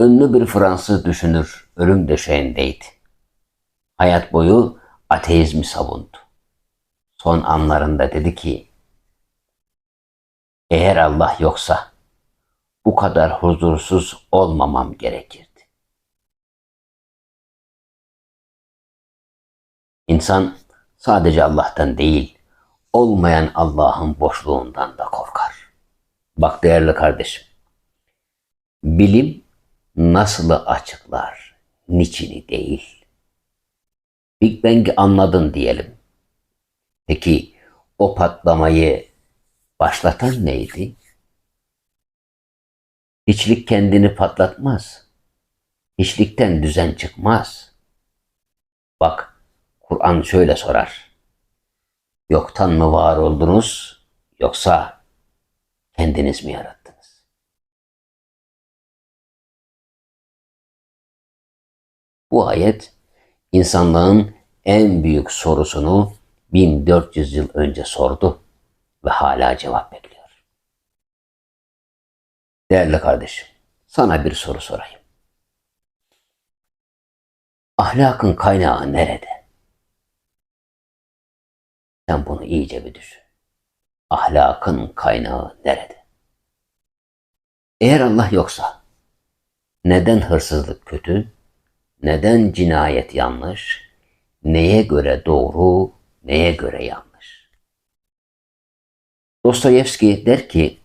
Ünlü bir Fransız düşünür ölüm döşeğindeydi. Hayat boyu ateizmi savundu. Son anlarında dedi ki, eğer Allah yoksa bu kadar huzursuz olmamam gerekirdi. İnsan sadece Allah'tan değil, olmayan Allah'ın boşluğundan da korkar. Bak değerli kardeşim, bilim nasılı açıklar, niçini değil. Big Bang'i anladın diyelim. Peki o patlamayı başlatan neydi? Hiçlik kendini patlatmaz. Hiçlikten düzen çıkmaz. Bak Kur'an şöyle sorar. Yoktan mı var oldunuz yoksa kendiniz mi yarattınız? Bu ayet insanlığın en büyük sorusunu 1400 yıl önce sordu ve hala cevap bekliyor. Değerli kardeşim, sana bir soru sorayım. Ahlakın kaynağı nerede? Sen bunu iyice bir düşün. Ahlakın kaynağı nerede? Eğer Allah yoksa neden hırsızlık kötü? Neden cinayet yanlış? Neye göre doğru, neye göre yanlış? Dostoyevski der ki